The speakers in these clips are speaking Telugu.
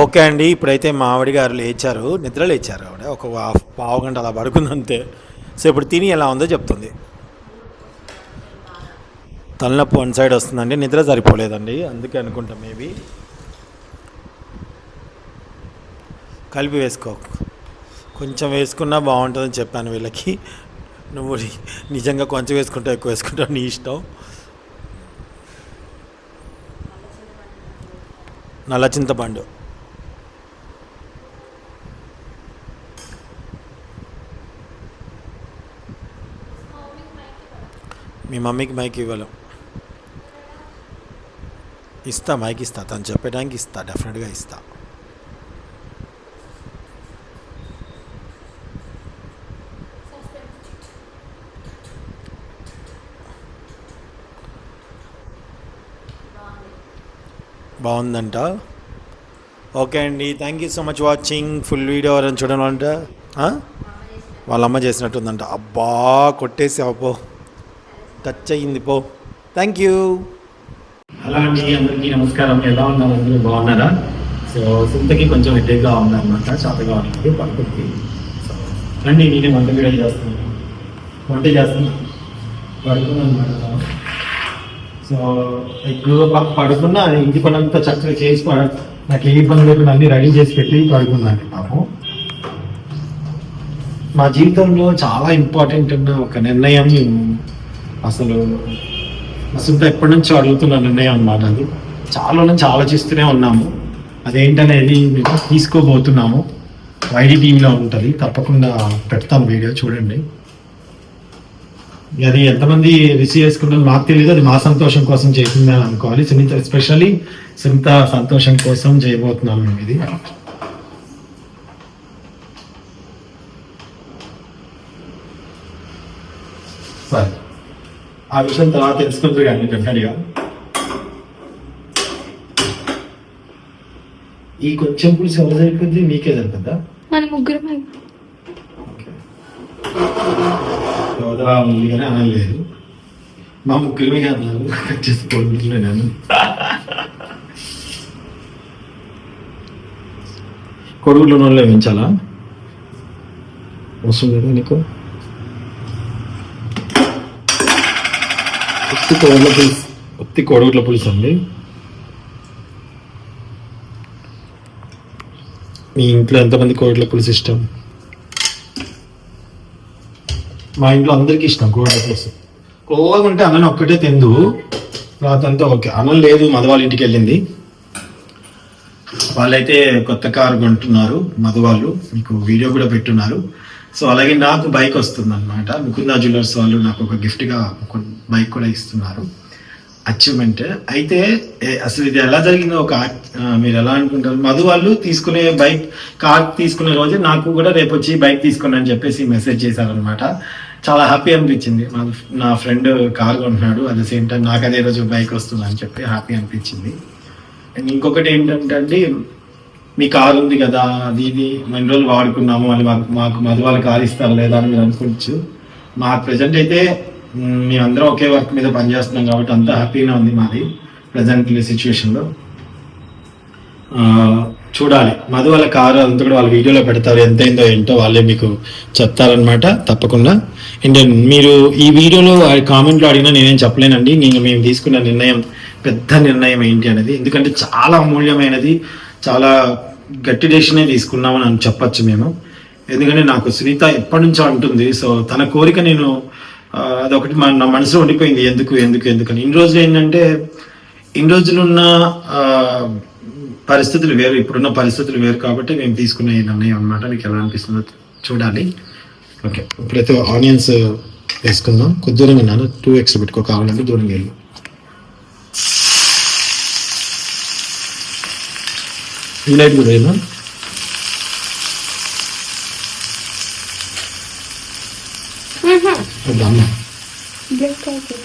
ఓకే అండి ఇప్పుడైతే మా ఆవిడ గారు లేచారు నిద్ర లేచారు ఆవిడ. ఒక హాఫ్ పావు గంట అలా పడుకుంది అంతే. సో ఇప్పుడు తిని ఎలా ఉందో చెప్తుంది. తలనొప్పి వన్ సైడ్ వస్తుందండి నిద్ర సరిపోలేదండి అందుకే అనుకుంటా మేబీ. కలిపి వేసుకో. కొంచెం వేసుకున్నా బాగుంటుందని చెప్పాను వీళ్ళకి. నువ్వు నిజంగా కొంచెం వేసుకుంటావు ఎక్కువ వేసుకుంటావు నీ ఇష్టం. నల్ల చింతపండు. మీ మమ్మీకి మైక్ ఇవ్వలేం. ఇస్తా మైక్ ఇస్తా తను చెప్పడానికి ఇస్తా డెఫినెట్గా ఇస్తా. బాగుందంట. ఓకే అండి thank you so much watching full video ఎవరైనా చూడాలంటే వాళ్ళమ్మ వాళ్ళ అమ్మ చేసినట్టుందంట. అబ్బా కొట్టేసి అబ్బో టచ్ అయ్యింది పో. థ్యాంక్ యూ హలో అండి అందరికీ నమస్కారం. ఎలా ఉన్నారు? అందరూ బాగున్నారా? సో సుంతకి కొంచెం హెడ్ఏక్గా ఉందన్నమాట. చేతగా ఉంది పడుకుంది. సో రండి నేనే వంట కూడా చేస్తున్నాను వంట చేస్తున్నాను పడుకున్నాను అనమాట సో ఎక్కువగా పడుకున్నా ఇంటి పనులంతా చక్కగా చేసి నాకు ఏ ఇబ్బంది లేకుండా అన్ని రెడీ చేసి పెట్టి పడుకున్నాను పాపం. మా జీవితంలో చాలా ఇంపార్టెంట్ ఉన్న ఒక నిర్ణయం అసలు అసలు ఎప్పటి నుంచో అడుగుతున్న నిర్ణయం అది. చాలా నుంచి ఆలోచిస్తూనే ఉన్నాము. అదేంటనేది మేము తీసుకోబోతున్నాము. వైడి టీవీలో ఉంటుంది. తప్పకుండా పెడతాం వీడియో చూడండి. అది ఎంతమంది రిసీవ్ చేసుకుంటారో మాకు తెలియదు అది మా సంతోషం కోసం చేసిందని అనుకోవాలి. సునీత ఎస్పెషల్లీ సునీత సంతోషం కోసం చేయబోతున్నాను మేము ఇది. ఆ విషయం తర్వాత తెలుసుకుంటారు కానీ డెఫినెట్గా ఈ కొంచెం పులుసు ఎవరు సరిపోద్ది మీకే సరిపోద్దా మన ముగ్గురం సోదరా ఉంది కానీ అనలేదు మా ముగ్గురిమే అన్నారు చేసుకోవాలి నేను కొడుకులో నూనెలో వేయించాలా వస్తుంది కదా నీకు? ఉత్తి కొడుగుల పులుసు. ఉత్తి కొడుగుల పులుసు అండి. మీ ఇంట్లో ఎంతమంది కోడిల పులుసు ఇష్టం? మా ఇంట్లో అందరికీ ఇష్టం కోడిల పులుసు. కోవగా ఉంటే అన్నం ఒక్కటే తిందు. తర్వాత అంతా ఓకే. అన్నం లేదు మధు వాళ్ళ ఇంటికి వెళ్ళింది. వాళ్ళైతే కొత్త కారు కొంటున్నారు మధు వాళ్ళు. మీకు వీడియో కూడా పెట్టున్నారు. సో అలాగే నాకు బైక్ వస్తుంది అనమాట ముకుందా జ్యువెలర్స్ వాళ్ళు నాకు ఒక గిఫ్ట్గా బైక్ కూడా ఇస్తున్నారు. అచీవ్మెంట్ అయితే అసలు ఇది ఎలా జరిగిందో ఒక మీరు ఎలా అనుకుంటారు? మధు వాళ్ళు తీసుకునే బైక్ కార్ తీసుకునే రోజే నాకు కూడా రేపు వచ్చి బైక్ తీసుకున్నా అని చెప్పేసి మెసేజ్ చేశారనమాట చాలా హ్యాపీ అనిపించింది. మా నా ఫ్రెండ్ కార్ కొంటున్నాడు. అట్ ద సేమ్ టైం నాకు అదే రోజు బైక్ వస్తుంది అని చెప్పి హ్యాపీ అనిపించింది. అండ్ ఇంకొకటి ఏంటంటే అండి మీ కార్ ఉంది కదా అది ఇది ఎన్ని రోజులు వాడుకున్నాము అని మాకు మాకు మధు వాళ్ళు కార్ ఇస్తారు లేదా అని మీరు అనుకోవచ్చు. మా ప్రజెంట్ అయితే మేమందరం ఒకే వర్క్ మీద పనిచేస్తున్నాం కాబట్టి అంతా హ్యాపీగా ఉంది మాది ప్రజెంట్ సిచ్యువేషన్లో చూడాలి. మధు వాళ్ళ కారు అంతా కూడా వాళ్ళ వీడియోలో పెడతారు ఎంత అయిందో ఏంటో వాళ్ళే మీకు చెప్తారనమాట తప్పకుండా. అండ్ మీరు ఈ వీడియోలో కామెంట్లో అడిగినా నేనేం చెప్పలేనండి. నేను మేము తీసుకున్న నిర్ణయం పెద్ద నిర్ణయం ఏంటి అనేది. ఎందుకంటే చాలా అమూల్యమైనది చాలా గట్టి డెసిషనే తీసుకున్నామని అని చెప్పచ్చు మేము. ఎందుకంటే నాకు సునీత ఎప్పటి నుంచో అంటుంది. సో తన కోరిక నేను అదొకటి మన నా మనసులో ఉండిపోయింది. ఎందుకు ఎందుకు ఎందుకని ఇన్ని రోజులు ఏంటంటే ఇన్ని రోజులున్న ఆ, పరిస్థితులు వేరు. ఇప్పుడున్న పరిస్థితులు వేరు కాబట్టి మేము తీసుకున్న ఈ నిర్ణయం అనమాట మీకు ఎలా అనిపిస్తుందో చూడాలి. ఓకే. ఇప్పుడైతే ఆనియన్స్ వేసుకుందాం. కొద్ది దూరంగా నాన్న టూ ఎక్స్ పెట్టుకో కావాలంటే దూరంగా వెళ్ళు. ఈ లైట్ కూడా వేయనా బ్రేక్ అవుతుంది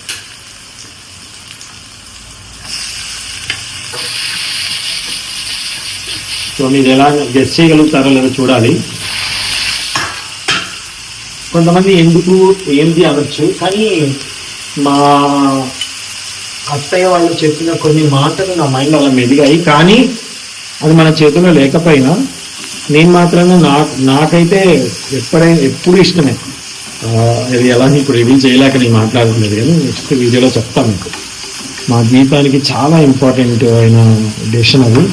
సో మీరు ఎలా గెస్ట్ చేయగలుగుతారో లేదో చూడాలి కొంతమంది ఎందుకు ఏంటి అనొచ్చు కానీ మా అత్తయ్య వాళ్ళు చెప్పిన కొన్ని మాటలు నా మైండ్ అలా మెదిగాయి. కానీ అది మన చేతిలో లేకపోయినా నేను మాత్రమే నా నాకైతే ఎప్పుడైనా ఎప్పుడు ఇష్టమే. ఇది ఎలా ఇప్పుడు రివీల్ చేయలేక నేను మాట్లాడుతున్నది కానీ నెక్స్ట్ వీడియోలో చెప్తాను. మీకు మా జీవితానికి చాలా ఇంపార్టెంట్ అయిన డెసిషన్ అది.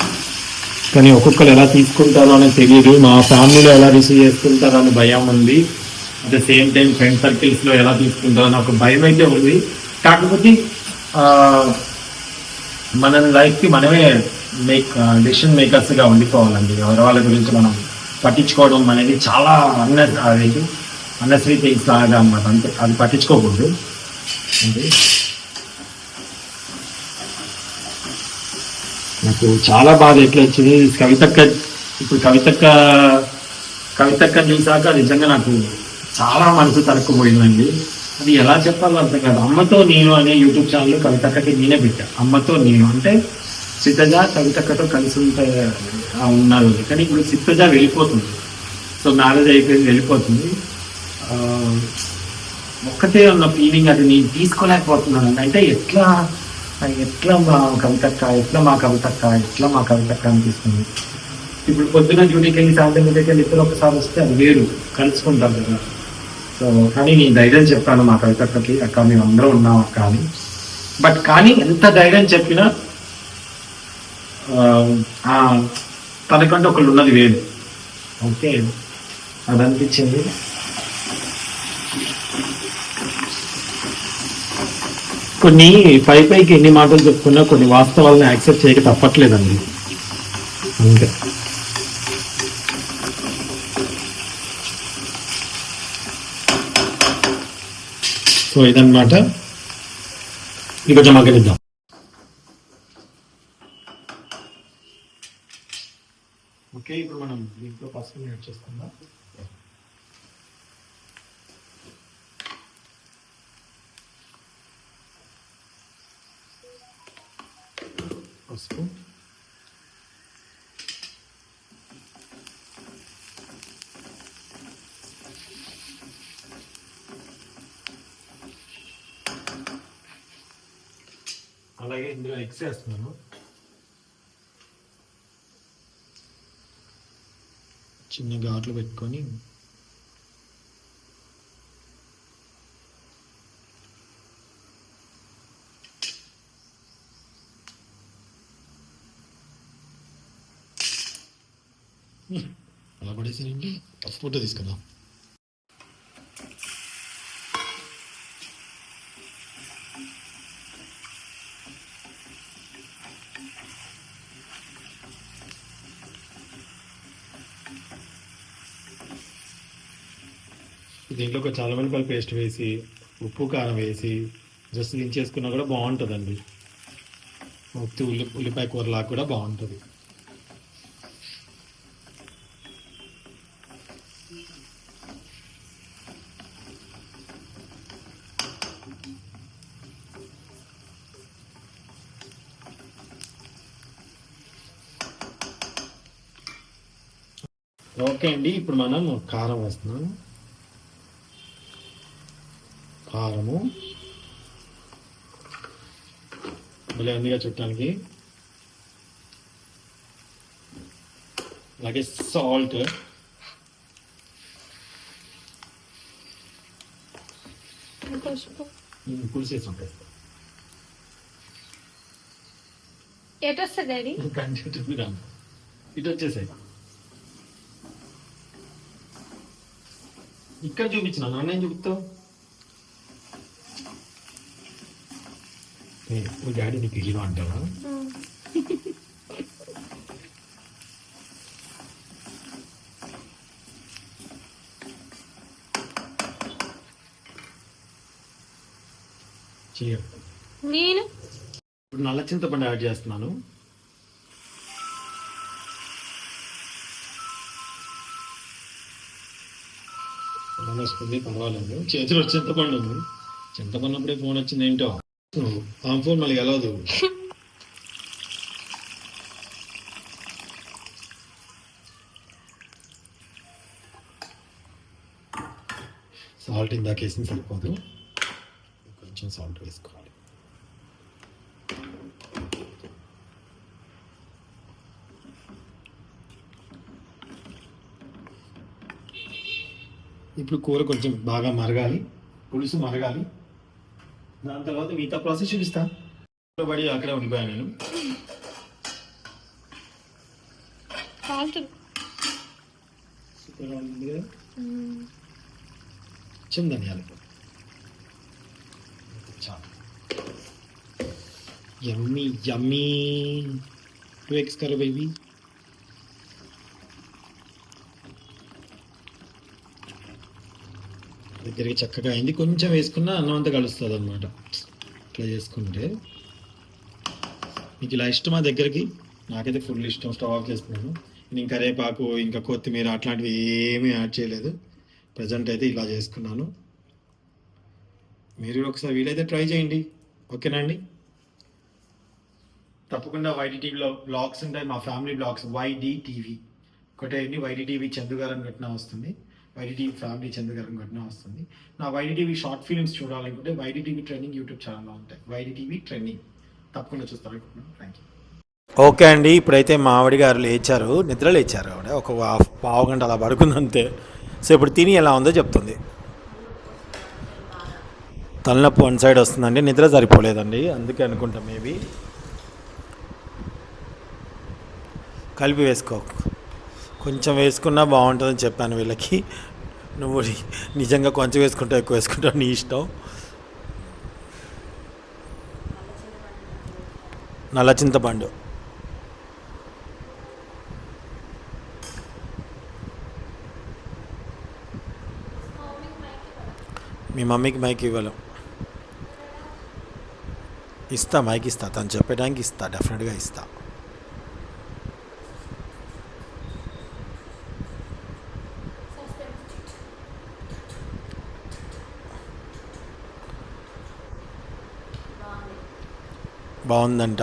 కానీ ఒక్కొక్కరు ఎలా తీసుకుంటారో అనేది తెలియదు మా ఫ్యామిలీలో ఎలా రిసీవ్ చేసుకుంటారో అని భయం ఉంది. At the same time friend సర్కిల్స్లో ఎలా తీసుకుంటారో అని ఒక భయం అయితే ఉంది. కాకపోతే మన లైఫ్కి మనమే మేక్ డెసిషన్ మేకర్స్గా ఉండిపోవాలండి. ఎవరి వాళ్ళ గురించి మనం పట్టించుకోవడం అనేది చాలా అన్న అది అన్నశ్రీ థింగ్స్ లాగా అన్నమాట అంతే. అది పట్టించుకోకూడదు. అంటే నాకు చాలా బాధ ఎట్లా వచ్చింది కవితక్క ఇప్పుడు కవితక్క కవితక్క చూసాక నిజంగా నాకు చాలా మనసు తరక్కుపోయిందండి. అది ఎలా చెప్పాలో అర్థం కాదు. అమ్మతో నేను అనే యూట్యూబ్ ఛానల్ కవితక్కకి నేనే పెట్టా. అమ్మతో నేను అంటే సిద్ధజ కవితక్కతో కలిసి ఉంటే ఉన్నారు. కానీ ఇప్పుడు సిద్ధజ వెళ్ళిపోతుంది. సో మ్యారేజ్ అయిపోయింది వెళ్ళిపోతుంది. ఒక్కటే ఉన్న ఫీలింగ్ అది నేను తీసుకోలేకపోతున్నాను. అంటే ఎట్లా ఎట్లా మా కవితక్క ఎట్లా మా కవితక్క ఎట్లా మా కవితక్క అనిపిస్తుంది? ఇప్పుడు పొద్దున డ్యూటీకి వెళ్ళి సాయంత్రం డ్యూటీకి వెళ్ళి ఇద్దరు ఒకసారి వస్తే అది వేరు. కలుసుకుంటాం కదా. సో కానీ నేను ధైర్యం చెప్పాను మా కవితక్కకి అక్క మేము అందరం ఉన్నాం అక్క అని. బట్ కానీ ఎంత ధైర్యం చెప్పినా తనకంటే ఒకళ్ళు ఉన్నది వేరు. ఓకే. అది అనిపించింది కొన్ని పై పైకి ఎన్ని మాటలు చెప్పుకున్నా కొన్ని వాస్తవాలను యాక్సెప్ట్ చేయక తప్పట్లేదండి. అంతే. సో ఇదన్నమాట. ఇది కొంచెం మగ్గనిద్దాం ఓకే ఇప్పుడు మనం దీంట్లో పసుపు యాడ్ చేసుకుందాం పసుపు అలాగే ఇందులో ఎగ్స్ వేస్తున్నాను. చిన్న ఘాట్లు పెట్టుకొని hmm. అలా పడేసానండి ఫోటో తీసుకుందాం దీంట్లో ఒక చల్లవెల్లిపల్లి పేస్ట్ వేసి ఉప్పు కారం వేసి జస్ట్ దించేసుకున్నా కూడా బాగుంటుందండి. ఉత్తి ఉల్లి ఉల్లిపాయ కూరలా కూడా బాగుంటుంది. ఓకే అండి ఇప్పుడు మనం కారం వేస్తున్నాం కారము మళ్ళీ అందుగా చుట్టానికి అలాగే సాల్ట్ పులిసేసి ఉంటాయి. ఎటు వస్తుంది డాడీ కంటిన్యూ ఇటు వచ్చేసాయి. ఇక్కడ చూపించిన నాన్నేం చూపుతావు? మీ డాడీ నీకు హీరో చెయ్య నేను? ఇప్పుడు నల్ల చింతపండు యాడ్ చేస్తున్నాను. వస్తుంది పర్వాలేదు. చేతిలో చింతపండు ఉంది. చింతపండు అప్పుడే ఫోన్ వచ్చింది ఏంటో? ఆ ఫోన్ మళ్ళీ కలవదు. సాల్ట్ ఇందాక వేసిన సరిపోదు. కొంచెం సాల్ట్ వేసుకోవాలి. ఇప్పుడు కూర కొంచెం బాగా మరగాలి. పులుసు మరగాలి. దాని తర్వాత మిగతా ప్రాసెస్ చూపిస్తా. పడి అక్కడే ఉండిపోయాను నేను. సూపర్గా ఉంది కదా? చిన్న ధనియాల చాలు. Yummy yummy. టూ ఎక్స్ కరో బేబీ. దగ్గరికి చక్కగా అయింది. కొంచెం వేసుకున్న అన్నం అంతా కలుస్తుంది అనమాట ఇట్లా చేసుకుంటే. మీకు ఇలా ఇష్టమా దగ్గరికి? నాకైతే ఫుల్ ఇష్టం. స్టవ్ ఆఫ్ చేసుకున్నాను నేను ఇంకా రేపాకు ఇంకా కొత్తిమీర అట్లాంటివి ఏమీ యాడ్ చేయలేదు. ప్రజెంట్ అయితే ఇలా చేసుకున్నాను. మీరు ఒకసారి వీలైతే ట్రై చేయండి. ఓకేనా అండి? తప్పకుండా వైడిటీవీలో బ్లాగ్స్ ఉంటాయి. మా ఫ్యామిలీ బ్లాగ్స్ వైడి టీవీ ఒకటే వైడి టీవీ చందుగారు అని పెట్టిన వస్తుంది. వైడిటీ ఫ్యామిలీ చంద్రగారం ఘటన వస్తుంది. నా వైడిటీవీ షార్ట్ ఫిల్మ్స్ చూడాలనుకుంటే వైడిటీవీ ట్రైనింగ్ యూట్యూబ్ ఛానల్లో ఉంటాయి. వైడిటీవీ ట్రైనింగ్ తప్పకుండా తప్పకుండా చూస్తారనుకుంటున్నాను థ్యాంక్ యూ ఓకే అండి. ఇప్పుడైతే మా ఆవిడ గారు లేచారు. నిద్ర లేచారు. ఆవిడ ఒక పావు గంట అలా పడుకుందంతే సో ఇప్పుడు తిని ఎలా ఉందో చెప్తుంది. తలనొప్పి వన్ సైడ్ వస్తుందండి. నిద్ర సరిపోలేదండి. అందుకే అనుకుంటా మేబీ. కలిపి వేసుకో. కొంచెం వేసుకున్నా బాగుంటుందని చెప్పాను వీళ్ళకి. నువ్వు నిజంగా కొంచెం వేసుకుంటావు ఎక్కువ వేసుకుంటావు నీ ఇష్టం. నల్ల చింతపండు మీ మమ్మీకి మైక్ ఇవ్వలేం. ఇస్తా మైక్ ఇస్తా. తను చెప్పడానికి ఇస్తా డెఫినెట్గా ఇస్తా. బాగుందంట.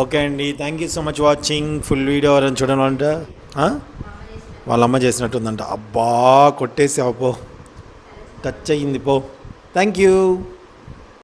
ఓకే అండి thank you so much watching full video ఎవరైనా చూడాలంట వాళ్ళ అమ్మ చేసినట్టుందంట. అబ్బా కొట్టేసి పో. టచ్ అయ్యింది పో. Thank you